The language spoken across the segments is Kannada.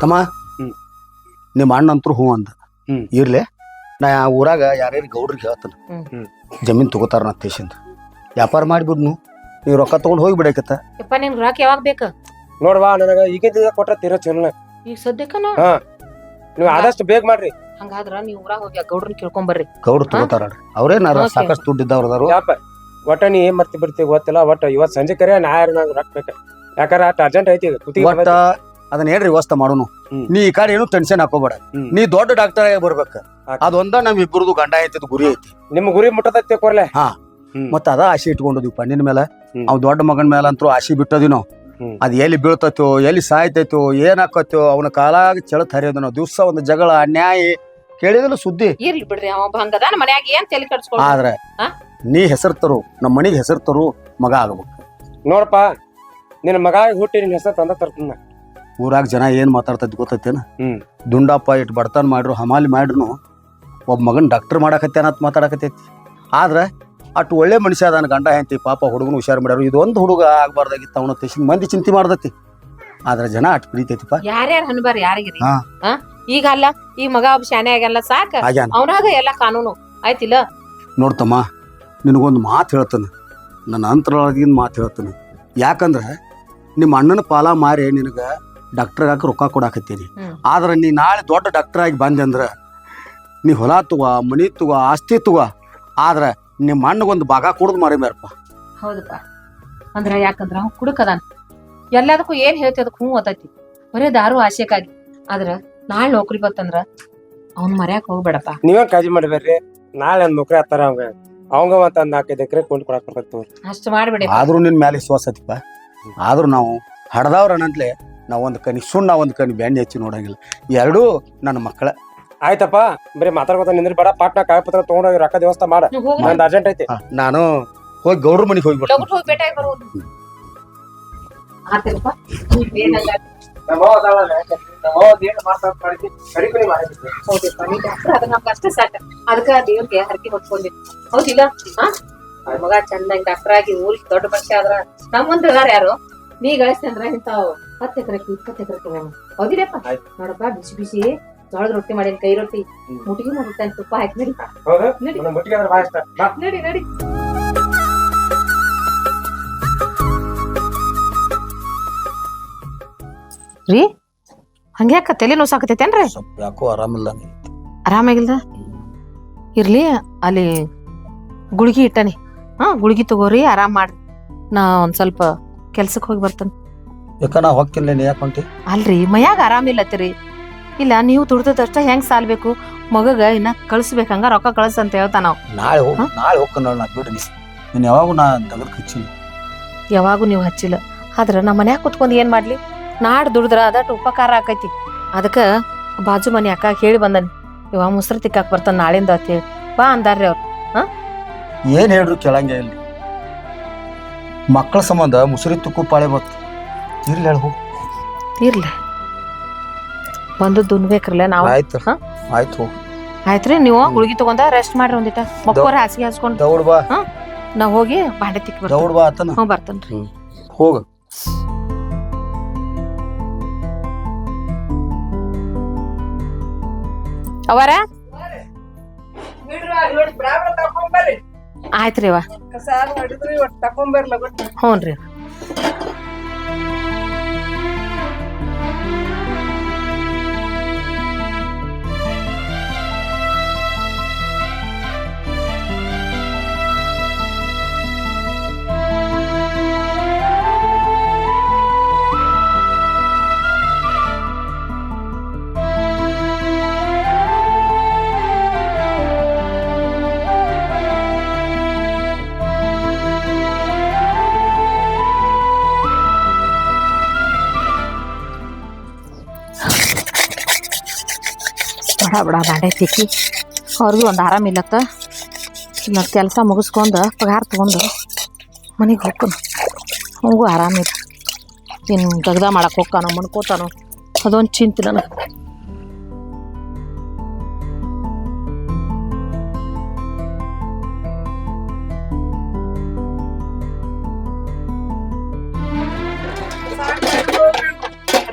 ತಮ್ಮ. ಹ್ಮ್. ನಿಮ್ಮ ಅಣ್ಣ ಅಂತೂ ಹ್ಞೂ ಅಂದ. ಹ್ಮ್. ಇರ್ಲಿ. ನಾ ಆ ಊರಾಗ ಯಾರ್ಯಾರು ಗೌಡ್ರಿಗೆ ಹೇಳ್ತಾನೆ. ಹ್ಮ್. ಹ್ಮ್. ಜಮೀನ್ ತಗೋತಾರ ನಾ ತೇಶಿಂದ. ವ್ಯಾಪಾರ ಮಾಡಿಬಿಡ್ನು. ನೀವು ರೊಕ್ಕ ತಗೊಂಡು ಹೋಗಿ ಬಿಡಕತ್ತ. ಯಪ್ಪ ನಿನ್ ರೊಕ್ಕ ಯಾವಾಗ ಬೇಕು? ನೋಡ್ವಾ ನನಗ ಈಗ ಕೊಟ್ರ ತೀರ ಚಲನ. ಈಗ ಸದ್ಯಕ್ಕ ಹಾ. ನೀವು ಆದಷ್ಟು ಬೇಗ ಮಾಡ್ರಿ. ಹಂಗಾದ್ರ ನೀವ್ ಊರಾಗ ಹೋಗಿ ಆ ಗೌಡ್ರನ್ ಕೇಳ್ಕೊಂಡ್ ಬರ್ರಿ. ಗೌಡ್ರು ತಗೋತಾರ ಅವ್ರೇನಾರ Okay. ಸಾಕಷ್ಟು ದುಡ್ಡು ಇದ್ದವ್ರು ಅದಾರು ಯಾಪ ಒಟ್ಟ ನೀ ಏನ್ ಮಾಡ್ತಿ ಬಿಡ್ತಿ ಗೊತ್ತಿಲ್ಲ ಒಟ್ಟ ಇವತ್ ಸಂಜೆ ಕರೆ ನಾ ಯಾರು ನಂಗೆ ರೊಕ್ಕ ಬೇಕ. ಯಾಕಾರ ಅರ್ಜೆಂಟ್ ಐತಿ ಈಗ. ಕುತ್ತಿಗೆ ಒಟ್ಟ ಅದನ್ನ ಹೇಳ್ರಿ ವ್ಯವಸ್ಥೆ ಮಾಡೋನು. ನೀ ಈ ಕಡೆ ಏನು ಟೆನ್ಷನ್ ಹಾಕೋಬೇಡ. ನೀ ದೊಡ್ಡ ಡಾಕ್ಟರ್ ಆಗಿ ಬರ್ಬೇಕ. ಅದೊಂದ ನಮ್ ಇಬ್ಬರದು ಗಂಡ ಐತಿದ್ ಗುರಿ ಐತಿ. ನಿಮ್ಮ ಗುರಿ ಮುಟ್ಟತೈತಿ ಕೊರ್ಲೆ. ಮತ್ತ ಅದ ಆಸೆ ಇಟ್ಕೊಂಡಿದ್ವಿ ಪಣ್ಣಿನ ಮೇಲೆ. ಅವ್ ದೊಡ್ಡ ಮಗನ ಮೇಲೆ ಅಂತೂ ಆಸೆ ಬಿಟ್ಟದಿ ನಾವು. ಅದ್ ಎಲ್ಲಿ ಬೀಳ್ತೈತೋ ಎಲ್ಲಿ ಸಾಯ್ತೈತೋ ಏನ್ ಹಾಕತ್ತೋ ಅವನ ಕಾಲಾಗ ಚಳ ಹರಿಯೋದು ನಾವು. ದಿವ್ಸ ಒಂದು ಜಗಳ ಅನ್ಯಾಯ ಕೇಳಿದ್ರು ಸುದ್ದಿ? ಇರ್ಲಿ ಬಿಡ್ರಿ ಅವ ಹಂಗದ ನಮ್ಮ ಮನ್ಯಾಗ ಏನ್ ತಲೆ ಕಟ್ಸ್ಕೊಳ್ರಿ ಆದ್ರೆ ನೀ ಹೆಸರು ತರು ನಮ್ಮ ಮನಿಗೆ ಹೆಸರು ತರು ಮಗ ಆಗ್ಬೇಕು. ನೋಡಪ್ಪ ನಿನ್ನ ಮಗ ಹುಟ್ಟಿ ನಿನ್ನ ಹೆಸರು ತಂದ ತರ್ತೀನಿ ಊರಾಗ ಜನ ಏನು ಮಾತಾಡ್ತೈತಿ ಗೊತ್ತೈತೇನ? ಹ್ಮ್. ದುಂಡಪ್ಪ ಇಟ್ಟು ಬಡತನ ಮಾಡ್ರು ಹಮಾಲಿ ಮಾಡ್ರು ಒಬ್ಬ ಮಗನ ಡಾಕ್ಟರ್ ಮಾಡಾಕತ್ತೇನ ಅಂತ ಮಾತಾಡಕತ್ತೈತಿ. ಆದ್ರೆ ಅಷ್ಟು ಒಳ್ಳೆ ಮನುಷ್ಯ ಅದಾನ ಗಂಡ ಹೆಂಡತಿ ಪಾಪ ಹುಡುಗನ ಹುಷಾರು ಮಾಡ್ಯಾರು. ಇದೊಂದು ಹುಡುಗ ಆಗ್ಬಾರ್ದಾಗಿತ್ತು ಅವನ ತೆಸಿನ ಮಂದಿ ಚಿಂತೆ ಮಾಡ್ದತಿ. ಆದ್ರೆ ಜನ ಅಟ್ ಪ್ರೀತೈತಿಪ್ಪ ಯಾರ್ಯಾರು ಅನ್ಬಾರ ಯಾರಿಗಿರಿ? ಹಾ. ಹಾ ಈಗ ಅಲ್ಲ ಈ ಮಗ ಒಬ್ಬ ಶಾನೆ ಆಗಲ್ಲ ಸಾಕ. ಆಗ್ಯಾನ. ಅವನಾಗ ಎಲ್ಲ ಕಾನೂನು. ಆಯ್ತಿಲ್ಲ? ನೋಡ್ತಮ್ಮ ನಿನಗೊಂದು ಮಾತು ಹೇಳ್ತಾನೆ. ನನ್ನ ಅಂತರೊಳಗಿನ ಮಾತು ಹೇಳ್ತಾನೆ. ಯಾಕಂದ್ರೆ ನಿಮ್ಮ ಅಣ್ಣನ ಪಾಲ ಮಾರಿ ನಿನಗೆ ಡಾಕ್ಟರ್ ಹಾಕಿ ರೊಕ್ಕ ಕೊಡಾಕತ್ತೀರಿ. ಆದ್ರೆ ನೀ ನಾಳೆ ದೊಡ್ಡ ಡಾಕ್ಟರ್ ಆಗಿ ಬಂದೆ ಅಂದ್ರೆ ನೀ ಹೊಲ ತಗೋ ಮನಿ ತಗೋ ಆಸ್ತಿ ತಗೋ ಆದ್ರೆ ನಿಮ್ಮ ಅಣ್ಣಗೊಂದು ಭಾಗ ಕುಡ್ದು ಮಾರಿ ಮೇರಪ್ಪ ಹೌದಪ್ಪ. ಅಂದ್ರೆ ಯಾಕಂದ್ರ ಅವ್ ಕುಡುಕದಾನ. ಎಲ್ಲದಕ್ಕೂ ಏನ್ ಹೇಳ್ತಿ ಅದಕ್ಕೆ ಹ್ಞೂ ಓದತಿ ಬರೇ ದಾರು ಆಶೆಕ್ಕಾಗಿ ಆದ್ರೆ ನಾಳೆ ನೌಕರಿ ಬತ್ತಂದ್ರ ಅವ್ನ್ ಮರ್ಯಾಕ್ ಹೋಗ್ಬೇಡಪ್ಪ. ನೀವೇ ಕಾಳಜಿ ಮಾಡ್ಬೇಡ್ರಿ? ನಾಳೆ ಒಂದ್ ನೌಕರಿ ಹತ್ತಾರ ಅವಂಗ. ಅವಂಗ ಮತ್ತ ಒಂದ್ ನಾಲ್ಕೈದು ಎಕರೆ ಕೊಂಡು ಕೊಡಕ್ ಬರ್ತೈತಿ ಅಷ್ಟು ಮಾಡ್ಬೇಡಿ. ಆದ್ರೂ ನಿನ್ನ ಮ್ಯಾಲೆ ವಿಶ್ವಾಸ ಐತಿಪ್ಪ. ಆದ್ರೂ ನಾವು ಹಡ್ದವ್ರ ಅನ್ನಂತ್ಲೆ ನಾವು ಒಂದು ಕಣಿ ಸುಣ್ಣ ಒಂದು ಕಣಿ ಬೆಣ್ಣೆ ಹಚ್ಚಿ ನೋಡಂಗಿಲ್ಲ. ಎರಡೂ ನನ್ನ ಮಕ್ಕಳ. ಆಯ್ತಪ್ಪ ಬರೀ ಮಾತಾಡ್ಕೊತ ನಿಂದ್ರಿ ಬೇಡ ಪಾಟ್ನ ಕಾಗಪತ್ರ ತಗೊಂಡೋಗಿ ರೊಕ್ಕ ವ್ಯವಸ್ಥೆ ಮಾಡ. ನಂದು ಅರ್ಜೆಂಟ್ ಐತಿ. ನಾನು ಹೋಗಿ ಗೌಡ್ರ ಮನೆಗೆ ಹೋಗಿ ಅಷ್ಟೇ ಸಾಕ. ಅದಕ್ಕ ದೇವ್ರಿಗೆ ಹರಕೆ ಹೌದಿಲ್ಲ? ಮಗ ಚಂದಂಗ್ ಡಾಕ್ಟರ್ ಆಗಿ ಊರಿಗೆ ದೊಡ್ಡ ಮನುಷ್ಯ ಆದ್ರ ನಮ್ಮಂದ್ರ ಅದಾರ ಯಾರು? ನೀ ಗಳಿಸ್ತಂದ್ರ ಇಂತಾವ್ ಹತ್ತು ಎಕರೆ ಇಪ್ಪತ್ತು ಎಕರೆ ತಗೋ ನೋಡಪ್ಪ ಬಿಸಿ ಬಿಸಿ. ಜೋಳದ ರೊಟ್ಟಿ ಮಾಡಿನ ಕೈ ರೊಟ್ಟಿ. ಮುಟ್ಟಿಗೆ ಮಾಡುತ್ತಾನೆ ತುಪ್ಪ ಹಾಕಿ ನಡಿ. ನಡಿ. ನಡಿ ನಡಿ. ರೀ ಹಂಗ್ಯಾಕ ತಲೆ ನೋವು ಸ್ವಲ್ಪ ಯಾಕೋ ಆರಾಮಿಲ್ಲ ಆರಾಮಾಗಿಲ್ದ? ಇರ್ಲಿ ಅಲ್ಲಿ ಗುಳಿಗೆ ಇಟ್ಟನಿ. ಹಾ ಗುಳಿಗೆ ತಗೋರಿ ಆರಾಮ್ ಮಾಡಿ ನಾ ಒಂದ್ ಸ್ವಲ್ಪ ಕೆಲ್ಸಕ್ಕೆ ಹೋಗಿ ಬರ್ತೇನೆ. ಯಾಕ ನಾ ಹೊಕ್ಕಿಲ್ಲ ನೀ ಯಾಕೆ ಹೊಂಟಿ? ಅಲ್ರಿ ಮಯಾಗ ಆರಾಮಿಲ್ಲತ್ರಿ ಇಲ್ಲ ನೀವು ದುಡ್ದದಷ್ಟ ಹೆಂಗ್ ಸಾಲ್ಬೇಕು? ಮಗಗ ಇನ್ನ ಕಳ್ಸ್ಬೇಕ ಹಂಗ ರೊಕ್ಕ ಕಳ್ಸ ಅಂತ ಹೇಳ್ತಾನ ನಾವು ನಾಳೆ ಹೋಗ ನಾಳೆ ಹೋಗ್ಕನ ನಾ ಬಿಡ್ರಿ ನೀನು ಯಾವಾಗೂ ನಾ ತಗದ್ ಹಚ್ಚಿನಿ ಯಾವಾಗೂ ನೀವು ಹಚ್ಚಿಲ್ಲ. ಆದ್ರ ನಮ್ಮ ಮನ್ಯಾಗ ಕುತ್ಕೊಂಡು ಏನ್ ಮಾಡ್ಲಿ? ನಾಡ್ ದುಡಿದ್ರ ಅದಟ್ ಉಪಕಾರ ಆಕೈತಿ. ಅದಕ್ಕ ಬಾಜು ಮನೆ ಅಕ್ಕ ಹೇಳಿ ಬಂದನಿ. ಇವ ಮುಸ್ರ ತಿಕ್ಕಾಕ್ ಬರ್ತಾನ ನಾಳಿಂದ ಅಂತ ಹೇಳಿ. ಬಾ ಅಂದಾರ್ರಿ ಅವ್ರು. ಏನ್ ಹೇಳ್ರು ಕೇಳಂಗೆ ಇಲ್ಲ? ಮಕ್ಕಳ ಸಂಬಂಧ ಮುಸುರಿ ತುಕ್ಕು ಪಾಳೆ ಬತ್ತು. ಇರ್ಲಿ ಹೇಳು. ಹೋಗು ಇರ್ಲಿ. ಬಂದದ್ದು ದುನ್ಬೇಕ್ರಲ್ಲ ನಾವು? ಆಯ್ತು. ಹಾ? ಆಯ್ತು ಹೋಗು. ಆಯ್ತ್ರಿ ನೀವು ಗುಳಿಗೆ ತಗೊಂಡ ರೆಸ್ಟ್ ಮಾಡ್ರಿ ಒಂದಿಟ. ಮಕ್ಕೋರ ಹಾಸಿಗೆ ಹಾಸ್ಕೊಂಡು. ದೌಡ್ ಬಾ. ನಾವ್ ಹೋಗಿ ಬಾಂಡೆ ತಿಕ್ಕಿ ಬರ್ತೀವಿ. ದೌಡ್ ಬಾ ಆತನ. ಹ್ಞೂ ಬರ್ತೇನ್ರಿ. ಹೋಗ. ಅವರ? ಆಯ್ತ್ರಿ ಅವ ಹ್ಞೂನ್ರಿ ಬಡ ಬಡ ಬಾಂಡೆ ತಿಕ್ಕಿ. ಅವ್ರಿಗೂ ಒಂದು ಆರಾಮಿಲ್ಲತ್ತ ಮತ್ತು ಕೆಲಸ ಮುಗಿಸ್ಕೊಂಡು ಪಗಾರ ತೊಗೊಂಡು ಮನೆಗೆ ಹೋಗ್ಕೊನು ಹಂಗೂ ಆರಾಮಿಲ್ಲ ಇನ್ನು ದಗ್ದ ಮಾಡಕ್ಕೆ ಹೋಗ್ತಾನೋ, ಮಣ್ಕೋತಾನೋ, ಅದೊಂದು ಚಿಂತೆ ನನಗೆ.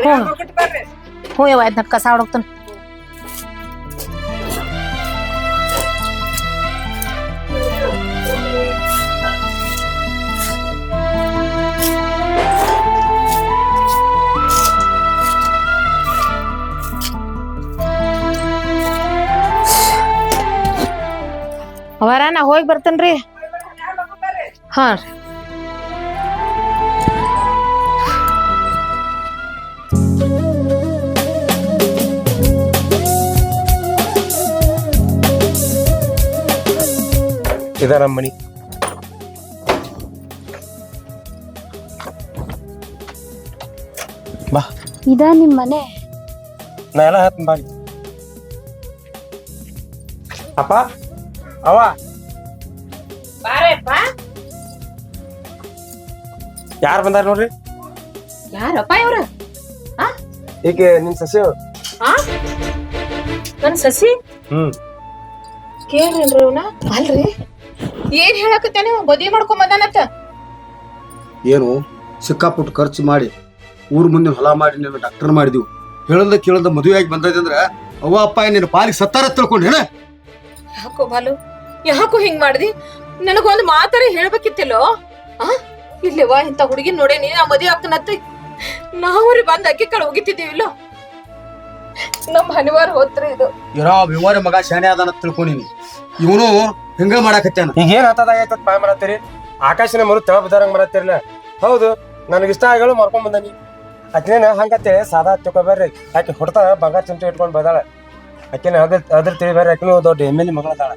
ಹ್ಞೂ ಹ್ಞೂ ಯಾವ ಆಯ್ತು ಕಸ ಹೊಡೋಗ್ತಾನೆ ಅವರ ನಾ ಹೋಗಿ ಬರ್ತೇನ್ರಿ. ಹಾಂ ರೀ. ಇದ ನಮ್ಮ ಮನಿ ಬಾ. ಇದ ನಿಮ್ ಮನೆ? ನಾ ಎಲ್ಲ ಬಾ. ಅಪ್ಪ. ಅವ. ಬಾರಪ್ಪ. ಯಾರು ಬಂದಾರ ನೋಡ್ರಿ? ಯಾರಪ್ಪ ಇವ್ರು? ಈಕೆ ನಿನ್ ಸಸಿ ಆ? ನನ್ ಸಸಿ? ಹ್ಮ್. ಕೇಳ್ರೇನ್ರಿ ಇವ್ನ ಅಲ್ರಿ. ಏನ್ ಹೇಳಕತ್ತೇನೆ ಬದಿ ಮಾಡ್ಕೊಂಡ್ ಬಂದಾನತ್ತ ಏನು ಸಿಕ್ಕಾಪುಟ್ಟು ಖರ್ಚು ಮಾಡಿ ಊರ್ ಮುಂದೆ ಹೊಲ ಮಾಡಿ ನೀನು ಡಾಕ್ಟರ್ ಮಾಡಿದ್ವಿ. ಹೇಳದ ಕೇಳದ ಮದುವೆ ಆಗಿ ಬಂದೈತೆ ಅಂದ್ರೆ ಅವ್ವ ಅಪ್ಪ ನಿನ್ನ ಪಾಲಿಗೆ ಸತ್ತಾರ ತಿಳ್ಕೊಂಡೇನ ಯಾಕೋ ಬಾಲು? ಯಾಕೋ ಹಿಂಗ್ ಮಾಡ್ದಿ? ನನಗೊಂದು ಮಾತಾರ ಹೇಳ್ಬೇಕಿತ್ತಿಲ್ಲೋ? ಆ? ಇಲ್ಲವಾ ಇಂತ ಹುಡುಗಿ ನೋಡೇನಿ ನಾ ಮದಿ ಆಗ್ತಾನತ್ತ ನಾವ್ರಿ ಬಂದ್ ಅಕ್ಕಿ ಕಡೆ ಹೋಗಿತ್ತಿದ್ದೀವಿಲ್ಲೋ ನಮ್ ಹನಿವಾರ ಹೋತ್ರಿ ಇದು. ಇರೋ ವಿವರ ಮಗ ಶಾಣೆ ಅದಾನ ತಿಳ್ಕೊಂಡಿನಿ. ಇವನು ಹಿಂಗ ಮಾಡಾಕತ್ಯಾನ ಈಗ ಏನ್ ಹತ್ತದಾಗೈತ ಪಾಯ್ ಮಾಡತ್ತೀರಿ ಆಕಾಶನ ಮರು ತೆಳ ಬಿದ್ದಾರಂಗ್ ಮಾಡತ್ತೀರಲ್ಲ ಹೌದು ನನಗೆ ಇಷ್ಟ ಆಗಲು ಮಾಡ್ಕೊಂಡ್ ಬಂದಾನಿ. ಅದ್ನೇನ ಹಂಗತ್ತೆ ಸಾದಾ ತಿಳ್ಕೊಬೇಡ್ರಿ ಯಾಕೆ ಹೊಡ್ತಾ ಬಂಗಾರ ಚಮಚ ಇಟ್ಕೊಂಡ್ ಬಂದಾಳ. ಆಕಿನ ಅದ್ರ ಅದ್ರ ಬೇರೆ ಆಕಿನೂ ದೊಡ್ಡ ಎಂ ಎಲ್ ಮಗಳದಾಳ.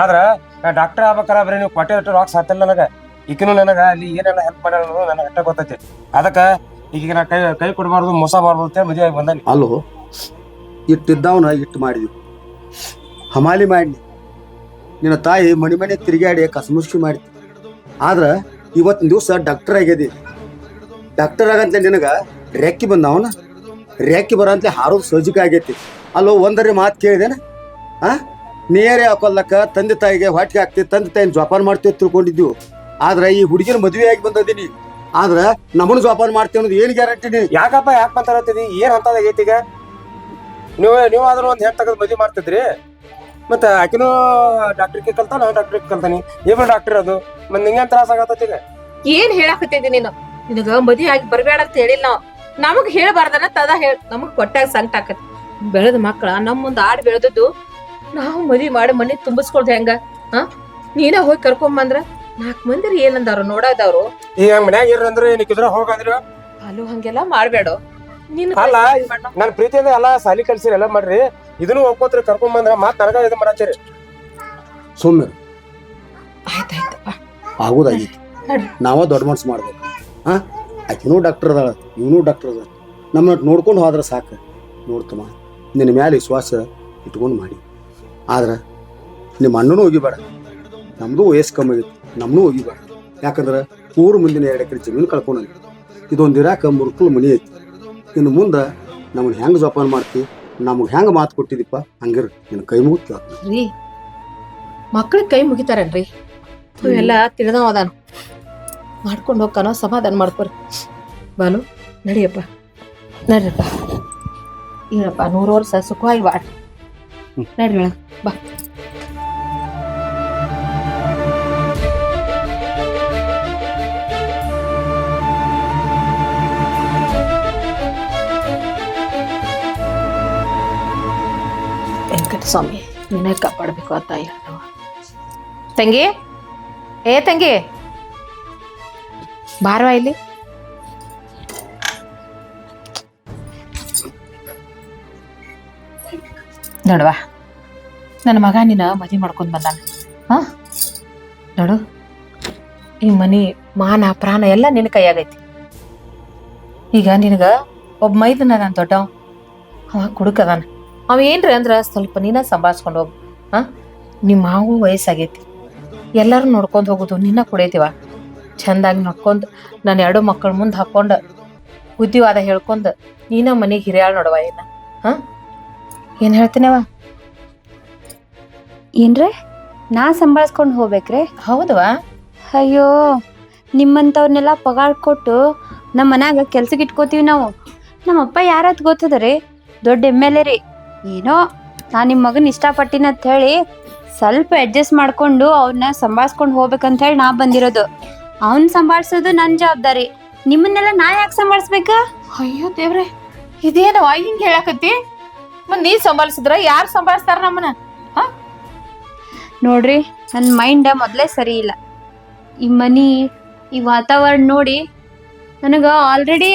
ಆದ್ರೆ ನಾ ಡಾಕ್ಟರ್ ಆಗ್ಬೇಕಾರ ಬರೀ ನೀವು ಕೊಟ್ಟೆ ಅಷ್ಟು ರಾಕ್ಸ್ ಹತ್ತಿಲ್ಲ ನನಗ. ಈಕಿನೂ ನನಗೆ ಅಲ್ಲಿ ಏನೆಲ್ಲ ಹೆಲ್ಪ್ ಮಾಡ್ಯಾರ ನನಗೆ ಅಟ್ಟ ಗೊತ್ತೈತಿ. ಅದಕ್ಕೆ ಈಗ ನಾ ಕೈ ಕೈ ಕೊಡಬಾರ್ದು, ಮೋಸ ಮಾಡ್ಬೋದು ಅಂತ ಮದುವೆ ಆಗಿ ಬಂದಾನಿ. ಅಲ್ಲೋ ಇಟ್ಟಿದ್ದವನ ಇಟ್ಟು ಮಾಡಿದ್ವಿ ಹಮಾಲಿ ಮಾಡಿ ನಿನ್ನ ತಾಯಿ ಮನೆ ಮನೆ ತಿರುಗಾಡಿ ಕಸಮುಷ್ಕಿ ಮಾಡಿ ಆದ್ರೆ ಇವತ್ತಿನ ದಿವಸ ಡಾಕ್ಟರ್ ಆಗ್ಯದಿ. ಡಾಕ್ಟರ್ ಆಗಂತ ನಿನಗ ರೆಕ್ಕಿ ಬಂದವನ? ರೆಕ್ಕಿ ಬರಂತ ಹಾರೋದು ಸೋಜಿಕ ಆಗೈತಿ. ಅಲ್ಲೋ ಒಂದರಿ ಮಾತು ಕೇಳಿದೇನ? ಆ? ನೇರೆ ಹಾಕೊಲ್ಲಕ್ಕ ತಂದೆ ತಾಯಿಗೆ ಹೊಟ್ಟೆಗೆ ಹಾಕ್ತಿ ತಂದೆ ತಾಯಿನ ಜೋಪಾನ ಮಾಡ್ತೀವಿ ತಿಳ್ಕೊಂಡಿದ್ದೆವು. ಆದ್ರೆ ಈ ಹುಡುಗಿನ ಮದುವೆ ಆಗಿ ಬಂದದೀನಿ. ಆದ್ರೆ ನಮ್ಮನ್ನು ಜೋಪಾನ ಮಾಡ್ತೀವಿ ಅನ್ನೋದು ಏನು ಗ್ಯಾರಂಟಿ ನೀ? ಯಾಕಪ್ಪ ಯಾಕೆ ಮಾತಾಡತ್ತೀರಿ? ಏನ್ ಹಂತದಾಗೈತಿ ಈಗ? ನೀವು ನೀವು ಆದ್ರೂ ಹೆಣ್ತಕ್ಕ ಹೆಣ್ಣು ತೆಗೆದು ಮದುವೆ ಮಾಡ್ತಿದ್ರಿ? ಮತ್ತೆ ಆಕಿನೂ ಡಾಕ್ಟ್ರಿಗೆ ಕಲ್ತ ನಾನು ಡಾಕ್ಟ್ರಿಗೆ ಕಲ್ತಾನಿ. ಇಬ್ರು ಡಾಕ್ಟರ್ ಅದು? ಮತ್ತೆ ನಿಂಗೇನ್ ತ್ರಾಸ ಆಗತ್ತೈತಿ ಈಗ? ಏನ್ ಹೇಳಾಕತ್ತಿದ್ದಿ ನೀನು? ನಿನಗ ಮದುವೆ ಆಗಿ ಬರ್ಬೇಡ ಅಂತ ಹೇಳಿಲ್ಲ ನಾವು? ನಮಗ್ ಹೇಳ್ಬಾರ್ದನ ತದ ಹೇಳ್ ನಮಗ್ ಕೊಟ್ಟಾಗ ಸಂಕಟ ಆಕತಿ ಬೆಳೆದ ಮಕ್ಕಳ ನಮ್ಮ ಮುಂದ ಆಡ್ ಬೆಳೆದದ್ದು ನಾವು ಮದಿ ಮಾಡಿ ಮನೆ ತುಂಬಿಸ್ಕೊಳ್ದೆ ಹೆಂಗ? ಆ ನೀನ ಹೋಗಿ ಕರ್ಕೊಂಬಂದ್ರ ನಾಲ್ಕು ಮಂದಿ ಏನಂದಾರು ನೋಡೋದವ್ರು. ಈಗ ಮನ್ಯಾಗ ಇರ್ರಿ ಅಂದ್ರೆ ಏನಕ್ಕಿದ್ರ ಹೋಗಂದ್ರ ಅಲ್ಲೂ ಹಂಗೆಲ್ಲ ಮಾಡ್ಬೇಡ. ನಿನ್ ಅಲ್ಲ ನನ್ ಪ್ರೀತಿಯಿಂದ ಎಲ್ಲಾ ಸಾಲಿ ಕಲ್ಸಿರಿ ಎಲ್ಲ ಮಾಡ್ರಿ. ಇದನ್ನು ಒಪ್ಕೋತ್ರಿ ಕರ್ಕೊಂಡ್ ಬಂದ್ರ ಮಾತ್ ನನಗ ಇದು ಮಾಡತ್ತೀರಿ. ಸುಮ್ಮನೆ ಆಯ್ತಾಯ್ತಪ್ಪ ಆಗೋದಾಗೈತಿ. ನಡ್ರಿ. ನಾವ ದೊಡ್ಡ ಮನ್ಸು ಮಾಡ್ಬೇಕು. ಹಾ? ಆಕಿನೂ ಡಾಕ್ಟರ್ ಅದಾಳ ಇವನು ಡಾಕ್ಟರ್ ಅದಾಳ. ನಮ್ಮನ್ನ ನೋಡ್ಕೊಂಡು ಹೋದ್ರೆ ಸಾಕು. ನೋಡ್ತಮ್ಮ. ನಿನ್ನ ಮ್ಯಾಲೆ ವಿಶ್ವಾಸ ಇಟ್ಕೊಂಡು ಮಾಡಿ. ಆದ್ರೆ ನಿಮ್ಮ ಅಣ್ಣನೂ ಹೋಗಿಬೇಡ ನಮ್ಮದು ವಯಸ್ಸು ಕಮ್ಮಿ ಆಗಿತ್ತು ನಮ್ಮನೂ ಹೋಗಿಬೇಡ ಯಾಕಂದ್ರೆ ಊರು ಮುಂದಿನ ಎರಡು ಎಕರೆ ಜಮೀನು ಕಳ್ಕೊಂಡು ಇದೊಂದು ಇರಾಕ ಮುರುಕಲು ಮನಿ ಐತಿ. ಇನ್ನು ಮುಂದೆ ನಮ್ಮನ್ನ ಹೆಂಗೆ ಜೋಪಾನ ಮಾಡ್ತಿ, ನಮಗೆ ಹೆಂಗೆ ಮಾತು ಕೊಟ್ಟಿದಿಪ್ಪ ಹಂಗಿರ ನಿನ್ನ ಕೈ ಮುಗಿತು ರೀ ಮಕ್ಳಿಗೆ ಕೈ ಮುಗಿತಾರನ್ರಿ? ಎಲ್ಲ ತಿಳಿದವ ಅದಾನ ಮಾಡ್ಕೊಂಡು ಹೋಗ್ಕಾನೋ ಸಮಾಧಾನ ಮಾಡ್ಕೊರಿ. ಬಾಲು ನಡಿಯಪ್ಪ ನಡ್ರಿಪ್ಪ ಇರಪ್ಪ ನೂರು ವರ್ಷ ಸುಖವಾಗಿ ಬಾಳ್ ನಡ್ರಿ ಒಳಗ್, ಬಾ. ವೆಂಕಟ ಸ್ವಾಮಿ ನೀನೇ ಕಾಪಾಡಬೇಕು ಅಂತ ಹೇಳ್ತವ ತಂಗಿ? ಏ ತಂಗಿ? ಬಾರವಾ ಇಲ್ಲಿ? ನೋಡವಾ. ನನ್ನ ಮಗ ನಿನ್ನ ಮದುವೆ ಮಾಡ್ಕೊಂಡು ಬಂದಾನ. ಹಾ? ನೋಡು. ಈ ಮನಿ, ಮಾನ, ಪ್ರಾಣ ಎಲ್ಲ ನಿನ್ನ ಕೈಯಾಗೈತಿ. ಈಗ ನಿನಗ ಒಬ್ಬ ಮೈದನ ನಾನು ದೊಡ್ಡವ. ಅವ ಕುಡುಕದಾನ ಅವ ಏನ್ರಿ ಅಂದ್ರ ಸ್ವಲ್ಪ ನೀನ ಸಂಭಾಳ್ಸ್ಕೊಂಡು ಹೋಗು. ಹಾ? ನಿಮ್ಮ ಮಾವು ವಯಸ್ಸಾಗೈತಿ. ಎಲ್ಲರೂ ನೋಡ್ಕೊಂಡು ಹೋಗೋದು ನಿನ್ನ ಕುಡಿಯತಿವ ಚಂದಾಗಿ ನೋಡ್ಕೊಂಡು ನಾನು ಎರಡು ಮಕ್ಕಳ ಮುಂದೆ ಹಾಕೊಂಡು ಬುದ್ಧಿವಾದ ಹೇಳ್ಕೊಂಡು ನೀನ ಮನೆಗೆ ಹಿರಿಯಾಳು ನೋಡುವ ಏನ. ಹಾ? ಏನ್ ಹೇಳ್ತೀನವ ಏನ್ರೆ? ನಾ ಸಂಭಾಳಿಸ್ಕೊಂಡು ಹೋಗ್ಬೇಕ್ರಿ? ಹೌದವಾ ಅಯ್ಯೋ ನಿಮ್ಮಂಥವ್ರನ್ನೆಲ್ಲ ಪಗಾರ ಕೊಟ್ಟು ನಮ್ಮ ಮನ್ಯಾಗ ಕೆಲ್ಸಕ್ಕೆ ಇಟ್ಕೋತೀವಿ ನಾವು. ನಮ್ಮಪ್ಪ ಯಾರತ್ ಗೊತ್ತದ ರೀ ದೊಡ್ಡ ಎಂ ಎಲ್ ಎ ರೀ. ಏನೋ ನಾ ನಿಮ್ಮ ಮಗನ ಇಷ್ಟಪಟ್ಟಿನ ಅಂತ ಹೇಳಿ ಸ್ವಲ್ಪ ಅಡ್ಜಸ್ಟ್ ಮಾಡ್ಕೊಂಡು ಅವ್ರನ್ನ ಸಂಭಾಳಿಸ್ಕೊಂಡು ಹೋಗ್ಬೇಕಂತ ಹೇಳಿ ನಾ ಬಂದಿರೋದು. ಅವ್ನ ಸಂಭಾಳಿಸೋದು ನನ್ನ ಜವಾಬ್ದಾರಿ. ನಿಮ್ಮನ್ನೆಲ್ಲ ನಾ ಯಾಕೆ ಸಂಭಾಳಿಸ್ಬೇಕ? ಅಯ್ಯೋ ದೇವ್ರೆ ಇದೇನವ ಹಿಂಗೆ ಹೇಳಕತ್ತಿ? ಮತ್ ನೀ ಸಂಭಾಳಿಸಿದ್ರ? ಯಾರು ಸಂಭಾಳಿಸ್ತಾರ ನಮ್ಮನ್ನ? ನೋಡ್ರಿ ನನ್ನ ಮೈಂಡ್ ಮೊದಲೇ ಸರಿ ಇಲ್ಲ. ಈ ಮನಿ ಈ ವಾತಾವರಣ ನೋಡಿ ನನಗೆ ಆಲ್ರೆಡಿ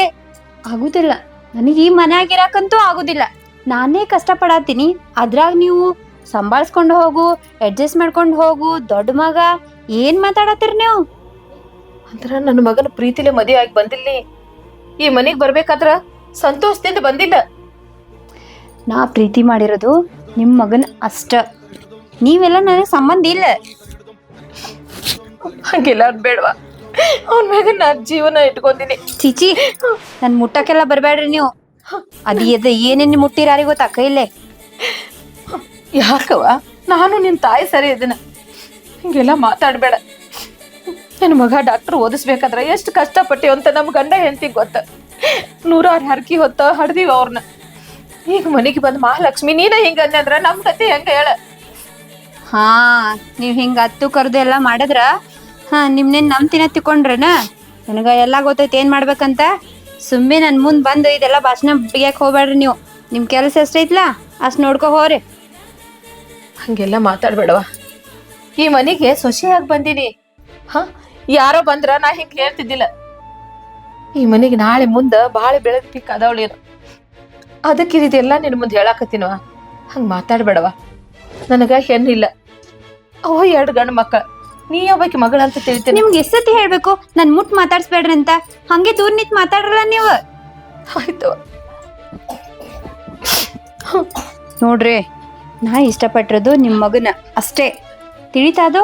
ಆಗುದಿಲ್ಲ. ನನಗೆ ಈ ಮನ್ಯಾಗಿರಾಕಂತೂ ಆಗುದಿಲ್ಲ. ನಾನೇ ಕಷ್ಟಪಡತ್ತೀನಿ ಅದ್ರಾಗ ನೀವು ಸಂಭಾಳಿಸ್ಕೊಂಡು ಹೋಗು ಅಡ್ಜಸ್ಟ್ ಮಾಡ್ಕೊಂಡು ಹೋಗು ದೊಡ್ಡ ಮಗ ಏನ್ ಮಾತಾಡತ್ತೀರಿ ನೀವು? ಅಂದ್ರ ನನ್ನ ಮಗನ ಪ್ರೀತಿಲೆ ಮದುವೆ ಆಗಿ ಬಂದಿಲ್ಲ. ಈ ಮನೆಗೆ ಬರ್ಬೇಕಾದ್ರ ಸಂತೋಷದಿಂದ ಬಂದಿಲ್ಲ ನಾ ಪ್ರೀತಿ ಮಾಡಿರೋದು ನಿಮ್ಮ ಮಗನ ಅಷ್ಟ. ನೀವೆಲ್ಲ ನನಗೆ ಸಂಬಂಧ ಇಲ್ಲ. ಹಂಗೆಲ್ಲ ಬೇಡವಾ? ಅವ್ನ ಮ್ಯಾಗ ನಾ ಜೀವನ ಇಟ್ಕೊಂತೀನಿ. ಚೀಚಿ ನನ್ನ ಮುಟ್ಟಕ್ಕೆಲ್ಲ ಬರಬೇಡ್ರಿ ನೀವು. ಅದು ಎದ ಏನೇನು ಮುಟ್ಟಿರಾರಿ ಯಾರಿಗ್ ಗೊತ್ತಾ ಕೈಲೇ? ಯಾಕವ ನಾನು ನಿನ್ ತಾಯಿ ಸರಿ ಇದನ್ನ ಹಿಂಗೆಲ್ಲ ಮಾತಾಡಬೇಡ. ನನ್ನ ಮಗ ಡಾಕ್ಟರ್ ಓದಿಸ್ಬೇಕಾದ್ರೆ ಎಷ್ಟು ಕಷ್ಟಪಟ್ಟಿ ಅಂತ ನಮ್ ಗಂಡ ಹೆಂಡತಿ ಗೊತ್ತ. ನೂರಾರು ಹರಕಿ ಹೊತ್ತ ಹಡ್ದೀವಿ ಅವ್ರನ್ನ ಈಗ ಮನೆಗೆ ಬಂದ್ ಮಹಾಲಕ್ಷ್ಮಿ ನೀನ ಹಿಂಗ ಅಂದ್ರ ನಮ್ ಕತೆ ಹೆಂಗ ಹೇಳ? ಹಾ ನೀವ್ ಹಿಂಗ ಹತ್ತು ಕರ್ದು ಎಲ್ಲ ಮಾಡಿದ್ರ? ಹಾ ನಿಮ್ನೇನ್ ನಂಬ್ತಿನ ತಿಕೊಂಡ್ರನ ನನಗ ಎಲ್ಲಾ ಗೊತ್ತೈತಿ ಏನ್ ಮಾಡ್ಬೇಕಂತ? ಸುಮ್ಮನೆ ನನ್ ಮುಂದ್ ಬಂದು ಇದೆಲ್ಲ ಭಾಷಣ ಬಿಗ್ಯಾಕ್ ಹೋಗ್ಬೇಡ್ರಿ ನೀವು. ನಿಮ್ ಕೆಲ್ಸ ಎಷ್ಟೈತ್ಲ ಅಷ್ಟ್ ನೋಡ್ಕೊ ಹೋರಿ ಹಂಗೆಲ್ಲ ಮಾತಾಡ್ಬೇಡವ ಈ ಮನೆಗೆ ಸೊಸೆಯಾಗಿ ಬಂದಿನಿ? ಹ ಯಾರೋ ಬಂದ್ರ ನಾ ಹಿಂಗ್ ಹೇಳ್ತಿದ್ದಿಲ್ಲ. ಈ ಮನೆಗೆ ನಾಳೆ ಮುಂದ ಬಾಳೆ ಬೆಳೆದ ಪಿಕ್ ಅದಾವಳೇನು ಅದಕ್ಕೆ ಇದೆಲ್ಲ ನಿನ್ನ ಮುಂದೆ ಹೇಳಾಕತ್ತೀನವ ಹಂಗ ಮಾತಾಡ್ಬೇಡವ ನನಗ ಹೆಣ್ಣಿಲ್ಲ. ಅವ ಎರಡು ಗಂಡು ಮಕ್ಕಳ ನೀ ಯಾವಕ್ಕೆ ಮಗಳ ಅಂತ ತಿಳಿತೀನಿ. ನಿಮ್ಗೆ ಎಷ್ಟೊತ್ತಿ ಹೇಳ್ಬೇಕು? ನನ್ ಮುಟ್ ಮಾತಾಡ್ಸ್ಬೇಡ್ರಿ ಅಂತ ಹಂಗೆ ದೂರ್ ನಿಂತ್ ಮಾತಾಡ್ರಲ್ಲ ನೀವು. ಆಯ್ತು. ನೋಡ್ರಿ ನಾ ಇಷ್ಟಪಟ್ಟಿರೋದು ನಿಮ್ಮ ಮಗನ ಅಷ್ಟೇ. ತಿಳಿತಾದು?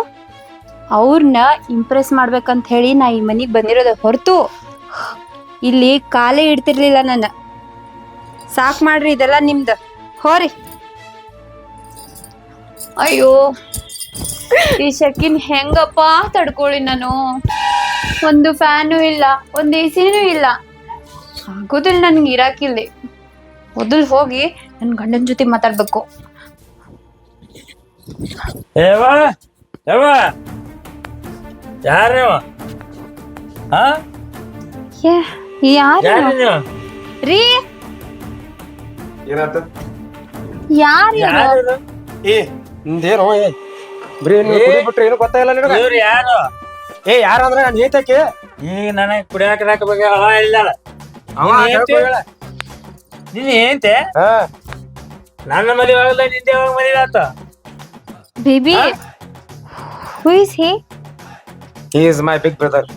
ಅವ್ರನ್ನ ಇಂಪ್ರೆಸ್ ಮಾಡ್ಬೇಕಂತ ಹೇಳಿ ನಾ ಈ ಮನೆಗೆ ಬಂದಿರೋದ ಹೊರತು. ಇಲ್ಲಿ ಕಾಲೇ ಇಡ್ತಿರ್ಲಿಲ್ಲ ನನ್ನ. ಸಾಕ್ ಮಾಡ್ರಿ ಇದೆಲ್ಲ ನಿಮ್ದು. ಹೋರಿ. ಅಯ್ಯೋ. ಈ ಶಕಿನ್ ಹೆಂಗಪ್ಪ ತಡ್ಕೊಳ್ಳಿ ನಾನು. ಒಂದು ಫ್ಯಾನು ಇಲ್ಲ ಒಂದು ಎ ಸಿನೂ ಇಲ್ಲ. ಆಗೋದಿಲ್ಲ ನನ್ಗೆ ಇರಾಕಿಲ್ಲಿ. ಮೊದಲು ಹೋಗಿ ನನ್ನ ಗಂಡನ ಜೊತೆ ಮಾತಾಡ್ಬೇಕು. ಏವ ಏವ. ಯಾರು ಹಾ? ಯಾರು ಯಾರು ನೀವು ರೀ ಏನಾತ ಯಾರು ಯಾರು ಏ ನಿಂದೇನು ಏ ಬರೀ ನೀನು ಕುಡಿ ಬಿಟ್ರೆ ಏನು ಗೊತ್ತಾಗಿಲ್ಲ ನಿನಗ? ಇವ್ರು ಯಾರು? ಏ ಯಾರಂದ್ರ ನಾನು ಏತಕ್ಕೆ? ಈಗ ನನಗೆ ಕುಡಿಯಾಕ ಬಗ್ಗೆ ಅವ ಇಲ್ಲ. ಅವ ನೀನ್ ಹೇಳ್ಕೊ ಹೇಳ್ತಿ? ಹೇಳ. ನೀನ್ ಏಂತೆ ಹಾ. ನನ್ನ ಮದುವೆ ಆಗಲ್ಲ ನಿಂದೆ ಯಾವಾಗ ಮದುವೆ ಆತ. Baby who? Is he he is my big brother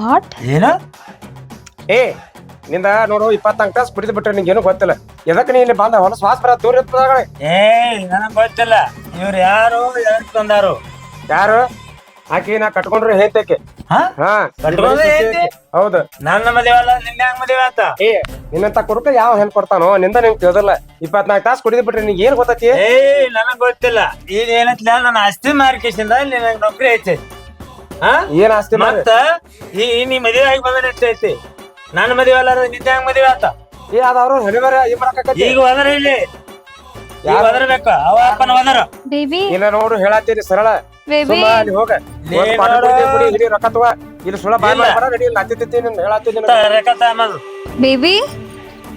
what ಏನು? ಏ ನಿಂದ ನೋಡು ಇಪ್ಪತ್ತಂಕ ತಾಸು ಕುಡಿದು ಬಿಟ್ರೆ ನಿಂಗೆ ಏನು ಗೊತ್ತಿಲ್ಲ. ಎದಕ್ಕೆ ನೀ ಇಲ್ಲಿ ಬಂದ? ಹೊಲ ಶ್ವಾಸ ಬರ ದೂರ ಇರ್ತದಾಗ ಏ ನನಗೆ ಗೊತ್ತಿಲ್ಲ. ಇವ್ರು ಯಾರು ಯಾರು ತಂದಾರು? ಯಾರು? ಆಕಿ ನಾ ಕಟ್ಕೊಂಡ್ರು ಹೇತಕ್ಕೆ ಹಾ? ಹಾ ಕಟ್ಕೊಂಡ್ರೆ ಹೆಂಡ್ತಿ? ಹೌದು. ನನ್ನ ಮದುವೆ ಅಲ್ಲ ಹಂಗ ಮದುವೆ ಏ ನಿನ್ನಂತ ಕುರುಕ ಯಾವ ಹೆಲ್ಪ್ ಕೊಡ್ತಾನೋ? ನಿಂದ ನಿಂಗೆ ತಿಳಿದಿಲ್ಲ. ಇಪ್ಪತ್ನಾಲ್ಕು ತಾಸು ಕುಡಿದು ಬಿಟ್ರಿ ನಿಂಗೆ ಏನ್ ಗೊತ್ತೈತಿ? ಏ ನನಗ್ ಗೊತ್ತಿಲ್ಲ. ಈಗ ಏನತ್ಲ? ನನ್ನ ಆಸ್ತಿ ಮಾರ್ಕೇಶಿಂದ ನಿನಗ್ ನೌಕರಿ ಐತೆ. ಹಾ? ಏನ್ ಆಸ್ತಿ ಮತ್ತ ಈ ನೀ ಮದುವೆ ಆಗಿ ಬಂದ್ರೆ ಐತಿ? ನನ್ನ ಮದುವೆ ಅಲ್ಲ ನಿನ್ನ ಹಂಗ ಮದುವೆ ಆತ? ಏ ಅದವ್ರು ಹಣಿಬಾರ ಈ ಮಾಡಕತ್ತಿ ಈಗ ಹೋದ್ರ ಇಲ್ಲಿ. ಈಗ ಹೋದ್ರಬೇಕ ಅವ ಅಪ್ಪನ ಹೋದ್ರ ಬೇಬಿ. ಇಲ್ಲ ನೋಡು ಹೇಳತ್ತೀರಿ ಸರಳ. ಬೇಬಿ. ಸುಮ್ಮ ಅಲ್ಲಿ ಹೋಗ. ಲೇ ಒಂದ್ ಕ್ವಾರ್ಟರ್ ನೋಡು. ಕುಡಿ, ಕುಡಿ ಹಿಡಿ ರೊಕ್ಕ ತಗೋ. ಇಲ್ಲಿ ಸುಳ ಬಾಯ್ ಇಲ್ಲ. ಮಾಡ್ಬೇಡ ನಡಿ ಇಲ್ಲಿ ಹತ್ತಿತ್ತಿ ನೀನು ಹೇಳತ್ತೀನಿ ನಿನಗೆ. ರೇಖಾ ತಾಮದು ಬೇಬಿ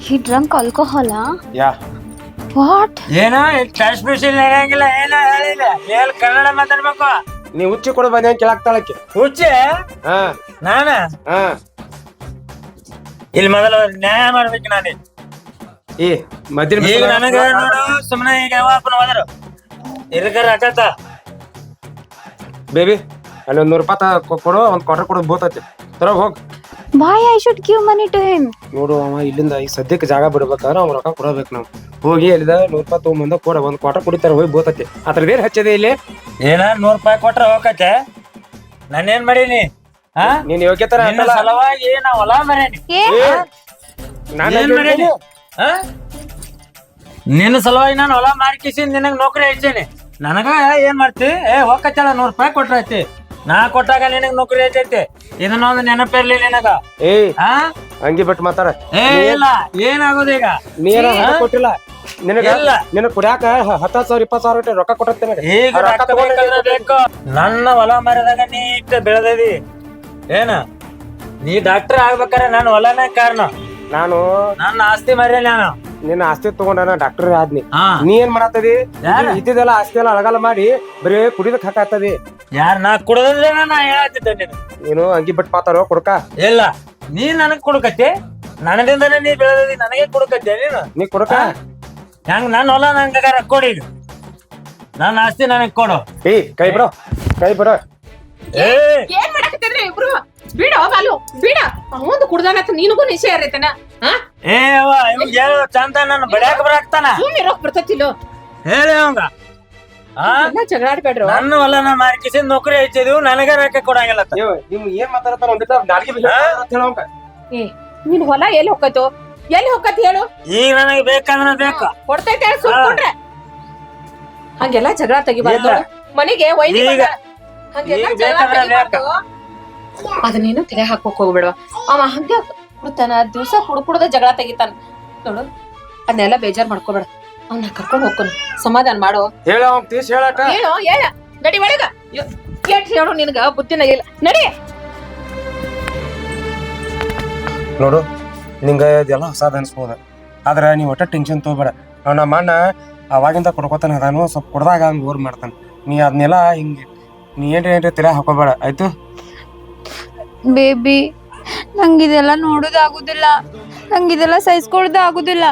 ಹಿ ಡ್ರಂಕ್ ಆಲ್ಕೋಹಾಲ ಯಾ? ವಾಟ್ ಏನೋ ಕ್ಯಾಶ್ ಮಿಷಿನ್ ನಡೆಯಂಗಿಲ್ಲ ಏನೋ ಹೇಳಿಲ್ಲ ಏನ್ ಕನ್ನಡ ಮಾತಾಡ್ಬೇಕು. ನೀ ಉಚ್ಚಿ ಕೊಡು ಬಂದೆ ಕೇಳಾಕ್ತಾಳಕ್ಕೆ ಹುಚ್ಚೆ? ಹಾ. ನಾನ? ಹಾ. ಇಲ್ಲಿ ಮೊದಲ ನ್ಯಾಯ ಮಾಡ್ಬೇಕು ನಾನು. ಏ ಮದ್ದಿನ ಈಗ ನನಗೆ ನೋಡು ಸುಮ್ಮನೆ ಈಗ ಯಾವ ಹೋದರು. ಇರ್ಕರ ಅಕತ್ತ ಬೇಬಿ ಅಲ್ಲಿ ಒಂದ್ ನೂರು ರೂಪಾಯಿ ತ- ಕೊ- ಕೊಡು ಒಂದ್ ಕ್ವಾರ್ಟರ್ ಕೊಡು ಬೋತೈತಿ ತರ ಹೋಗ್. ಬಾಯ್ I should give money to him ನೋಡು ಅವ ಇಲ್ಲಿಂದ ಈ ಸದ್ಯಕ್ಕೆ ಜಾಗ ಬಿಡ್ಬೇಕಾದ್ರೆ ಅವ್ನ ರೊಕ್ಕ ಕೊಡಬೇಕು ನಾವು. ಹೋಗಿ ಅಲ್ಲಿದ ನೂರ್ ರೂಪಾಯಿ ತೊಗೊಂಬಂದ ಕೊಡ ಒಂದ್ ಕ್ವಾರ್ಟರ್ ಕುಡಿತಾರ ಹೋಗಿ ಬೋತೈತಿ ಅದ್ರದ್ದು ಏನ್ ಹಚ್ಚಿದೆ ಇಲ್ಲಿ? ಏನ ನೂರ್ ರೂಪಾಯಿ ಕೊಟ್ರ ಹೋಗತ್ತೆ ನಾನೇನ್ ಮಾಡೀನಿ? ನೀನ್ ಯೋಗ್ಯತರ ನಿನ್ನ ಸಲುವಾಗಿ ನಾ ಹೊಲ ಮರೇನಿ ಏನ್ ಮಾಡೀನಿ ಹಾ ನಿನ್ನ ಸಲುವಾಗಿ ನಾನು ಹೊಲ ಮಾರ್ಕಿಸಿ ನಿನಗ್ ನೌಕರಿ ಐತೇನೆ ನನಗ ಏನ್ ಮಾಡ್ತಿ? ಏ ಹೋಗತ್ತಲ್ಲ ನೂರ್ ರೂಪಾಯಿ ಕೊಟ್ರ ಐತಿ. ನಾ ಕೊಟ್ಟಾಗ ನಿನಗ್ ನೌಕರಿ ಐತೈತಿ. ಇದನ್ನ ಒಂದು ನೆನಪಿರ್ಲಿ ನಿನಗ. ಏ ಹಾ ಅಂಗಿ ಬಿಟ್ಟು ಮಾತಾಡ. ಏ ಇಲ್ಲ ಏನಾಗೋದು ಈಗ? ನೀರ ಕೊಟ್ಟಿಲ್ಲ. ನಿನಗ ಇಲ್ಲ. ನಿನಗ ಕುಡ್ಯಾಕ ಹ- ಹತ್ತ ಸಾವಿರ ಇಪ್ಪತ್ತು ಸಾವಿರ ರೂಪಾಯಿ ರೊಕ್ಕ ಕೊಟ್ಟೆ ಈಗ ನನ್ನ ಹೊಲ ಮಾರಿದಾಗ ನೀ ಬೆಳೆದದಿ. ಏನ? ನೀ ಡಾಕ್ಟರ್ ಆಗ್ಬೇಕಾರೆ ನಾನು ಹೊಲನ ಕಾರಣ. ನಾನು ನನ್ನ ಆಸ್ತಿ ಮರ್ಯ ನಾನು. ನಿನ್ನ ಆಸ್ತಿ ತಗೊಂಡ ಡಾಕ್ಟರ್ ಆದ್ನಿ. ಹಾ. ನೀ ಏನ್ ಮಾಡತ್ತದಿ ಇದ್ದಿದೆಲ್ಲ ಇದ್ದಿದ್ದೆಲ್ಲ ಆಸ್ತಿ ಎಲ್ಲ ಅಳಗಲ್ಲ ಮಾಡಿ ಬರೀ ಕುಡಿದಕ್ ಹಾಕಾತದಿ ಯಾರ್ ನಾ ಕುಡದ್ರೆ ನಾ ಹೇಳತ್ತಿದ್ದೆ ನೀನು ನೀನು ಅಂಗಿ ಬಿಟ್ಟು ಪಾತಾರೋ ಕುಡ್ಕ? ಇಲ್ಲ. ನೀ ನನಗ್ ಕುಡ್ಕತ್ತಿ? ನನದಿಂದನೇ ನೀ ಬೆಳೆದಿ ನನಗೆ ಕುಡ್ಕತ್ತಿ ನೀನು? ನೀ ಕುಡ್ಕ? ಹೆಂಗ್ ನನ್ನ ಹೊಲ ನಂಗಾರ ಕೊಡಿ ನನ್ನ ಆಸ್ತಿ ನನಗ್ ಕೊಡು. ಏ ಕೈ ಬಿಡೋ. ಕೈ ಬಿಡೋ. ಏ ಮಾಡಕತ್ತೀರಿ ಇಬ್ರು ಬಿಡೋ ಬಾಲು ಬಿಡ ಅವಂದು ಕುಡ್ದಾನತ್ತ ನಿನಗೂ ನಿಶೆ ಇರೈತನ? ಹಾ ಏ ಅವ್ವ ಇವ್ನ್ ಹೇಳು ಚಂದ ನನ್ನ ಬಡ್ಯಾಕ ಬರಾಕ್ತಾನ. ಸುಮ್ಮನೆ ಇರೋಕ್ ಬರ್ತೈತಿಲ್ಲೋ ಹೇಳಿ ಅವಂಗ. ಆ? ಎಲ್ಲ ಜಗಳಾಡ್ಬೇಡ್ರು ನನ್ನ ಹೊಲನ ಮಾರ್ಕಿಸಿ ನೌಕರಿ ಹೆಚ್ಚಿದ್ವು ನನಗೆ ರೊಕ್ಕ ಕೊಡಂಗಿಲ್ಲ ನಿಮ್ ಏನ್ ಮಾತಾಡತಾರ ಒಂದಿಟ್ಟ ನಾಲ್ಗೆ ಬಿಸಿ ಅಂತ ಹೇಳೋಂಗ ಏ ನಿನ್ ಹೊಲ ಎಲ್ಲಿ ಎಲ್ಲಿ ಹೇಳು? ಈಗ ನನಗೆ ಬೇಕಂದ್ರ ಬೇಕು. ಕೊಡ್ತೈತೆ ಹೇಳು ಸುಮ್ಕೊಂಡ್ರೆ ಹಂಗೆಲ್ಲ ಜಗಳ ತೆಗಿಬಾರ್ದು. ಮನೆಗೆ ವೈದ್ಯ ಈಗ- ಜಗಳ ಬೇಕಾದ್ರೆ. ಅದನ್ನೇನು ತಲೆ ಹಾಕೋಕ್ ಹೋಗ್ಬೇಡವ. ಅವ ಹಂಗೆ ಕುಡ್ತಾನ ದಿವ್ಸ ಕುಡ್ ಕುಡ್ದ ಜಗಳ ತೆಗಿತಾನ. ನೋಡು ಅದನ್ನೆಲ್ಲ ಬೇಜಾರ್ ಮಾಡ್ಕೋಬೇಡ. ಅವ್ನ ಕರ್ಕೊಂಡ್ ಹೋಗ್ಕೊನು. ಸಮಾಧಾನ ಮಾಡು. ಹೇಳ ಅವ್ನ್ ತೀಸ್ ಹೇಳಟ ಹೇಳು ಹೇಳ. ನಡಿ ಒಳಗ. ಎಟ್ ಹೇಳು ನಿನಗ ಬುದ್ಧಿನ ಇಲ್ಲ. ನಡಿ. ನೋಡು ನಿಂಗ ಇದೆಲ್ಲ ಹೊಸದ ಅನ್ಸ್ಬೋದ. ಆದ್ರೆ ನೀವು ಒಟ್ಟ ಟೆನ್ಷನ್ ತಗೋಬೇಡ. ಅವ್ನ ನಮ್ಮ ಅಣ್ಣ ಅವಾಗಿಂದ ಕೊಡ್ಕೋತಾನ ಅದಾನು ಸ್ವಲ್ಪ ಕೊಡ್ದಾಗ ಹಂಗೆ ಓರ್ ಮಾಡ್ತಾನೆ. ನೀ ಅದನ್ನೆಲ್ಲ ಹಿಂಗೆ ನೀ ಏನ್ರಿ ಏನ್ರಿ ತಿರ ಹಾಕೋಬೇಡ. ಆಯ್ತು? ಬೇಬಿ ನಂಗೆ ಇದೆಲ್ಲ ನೋಡೋದಾಗೋದಿಲ್ಲ ನಂಗೆ ಇದೆಲ್ಲ ಸಹಿಸ್ಕೊಳ್ಳೋದು ಆಗೋದಿಲ್ಲ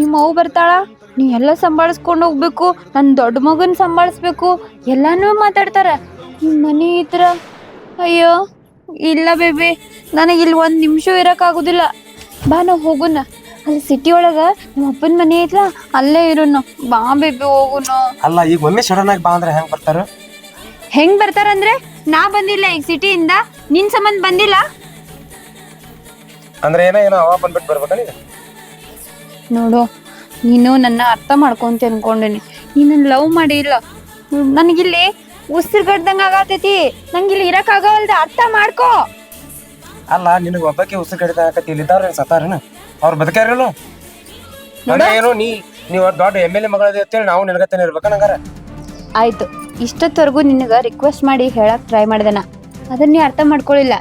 ನಿಮ್ಮ ಅವು ಬರ್ತಾಳ ನೀ ಎಲ್ಲ ಸಂಭಾಳಿಸ್ಕೊಂಡು ಹೋಗ್ಬೇಕು ನನ್ನ ದೊಡ್ಡ ಮಗನ ಸಂಭಾಳಿಸ್ಬೇಕು ಎಲ್ಲನೂ ಮಾತಾಡ್ತಾರೆ. ನಿಮ್ಮ ಮನೆ ಇದ್ರ ಅಯ್ಯೋ ಇಲ್ಲ ಬೇಬಿ ನನಗೆ ಇಲ್ಲಿ ಒಂದು ನಿಮಿಷ ಇರೋಕ್ಕಾಗೋದಿಲ್ಲ. ಬಾ ನಾವು ಹೋಗೋಣ. ಅಲ್ಲಿ ಸಿಟಿ ಒಳಗ ನಮ್ಮ ಅಪ್ಪನ ಮನೆ ಐತ್ಲ ಅಲ್ಲೇ ಇರೋಣ ಬಾ ಬೇಬಿ ಹೋಗೋಣ ಅಲ್ಲ ಈಗ ಒಮ್ಮೆ ಸಡನ್ ಆಗಿ ಬಾ ಅಂದ್ರೆ ಹೆಂಗ್ ಬರ್ತಾರ? ಹೆಂಗ್ ಬರ್ತಾರಂದ್ರೆ ನಾ ಬಂದಿಲ್ಲ ಈಗ ಸಿಟಿಯಿಂದ ನಿನ್ ಸಂಬಂಧ ಬಂದಿಲ್ಲ? ಅಂದ್ರೆ ಏನೋ ಏನೋ ಅವ ಬಂದ್ಬಿಟ್ಟು ಬರ್ಬೇಕ ನೀನು? ನೋಡು ನೀನು ನನ್ನ ಅರ್ಥ ಮಾಡ್ಕೊಂತ ಅನ್ಕೊಂಡೇನಿ. ನೀನು ಲವ್ ಮಾಡಿ ಇಲ್ಲ ನನಗಿಲ್ಲಿ ಉಸಿರುಗಡ್ದಂಗ ಆಗತೈತಿ ನಂಗಿಲ್ಲಿ ಇರಕ್ಕಾಗವಲ್ದ ಅರ್ಥ ಮಾಡ್ಕೋ. ಅಲ್ಲ ನಿನಗೆ ಒಬ್ಬಕ್ಕೆ ಉಸಿರು ಕಡಿತ ಹಾಕತಿ ಇಲ್ಲಿದ್ದಾರ ಸತಾರನ ಅವ್ರು ಬದುಕ್ಯಾರಲ್ಲ ಅಂದ್ರೆ ಏನು ನೀ ನೀವು ದೊಡ್ಡ ಎಂ ಎಲ್ ಎ ಅಂತ ಹೇಳಿ ನಾವು ನಿನಗತ್ತೇನೆ ಇರ್ಬೇಕಾ ನಂಗಾರ ಆಯ್ತು. ಇಷ್ಟೊತ್ತವರೆಗೂ ನಿನಗೆ ರಿಕ್ವೆಸ್ಟ್ ಮಾಡಿ ಹೇಳಕ್ ಟ್ರೈ ಮಾಡಿದೆ ನಾ ಅದನ್ನ ಅರ್ಥ ಮಾಡ್ಕೊಳ್ಳಿಲ್ಲ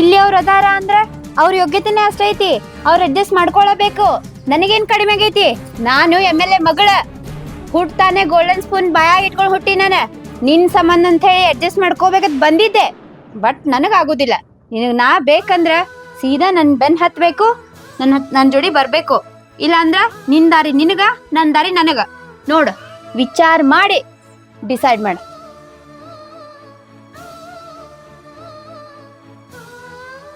ಇಲ್ಲಿ ಅವ್ರು ಅದಾರ ಅಂದ್ರೆ ಅವ್ರ ಯೋಗ್ಯತೆನೇ ಅಷ್ಟೈತಿ ಅವ್ರ ಅಡ್ಜಸ್ಟ್ ಮಾಡ್ಕೊಳ್ಳಬೇಕು ನನಗೇನ್ ಕಡಿಮೆ ಆಗೈತಿ? ನಾನು ಎಂ ಎಲ್ ಎ ಮಗಳ. ಹುಟ್ಟಾನೆ ಗೋಲ್ಡನ್ ಸ್ಪೂನ್ ಬಾಯಾಗ ಇಟ್ಕೊಂಡು ಹುಟ್ಟಿ ನಾನು. ನಿನ್ ಸಂಬಂಧ ಅಂತ ಹೇಳಿ ಅಡ್ಜಸ್ಟ್ ಮಾಡ್ಕೋಬೇಕಂತ ಬಂದಿದ್ದೆ. ಬಟ್ ನನಗಾಗೋದಿಲ್ಲ. ನಿನಗೆ ನಾ ಬೇಕಂದ್ರ ಸೀದಾ ನನ್ನ ಬೆನ್ ಹತ್ಬೇಕು ನನ್ನ ನನ್ನ ಜೋಡಿ ಬರಬೇಕು. ಇಲ್ಲಾಂದ್ರ ನಿನ್ ದಾರಿ ನಿನಗ ನನ್ನ ದಾರಿ ನನಗ. ನೋಡು, ವಿಚಾರ ಮಾಡಿ ಡಿಸೈಡ್ ಮಾಡು.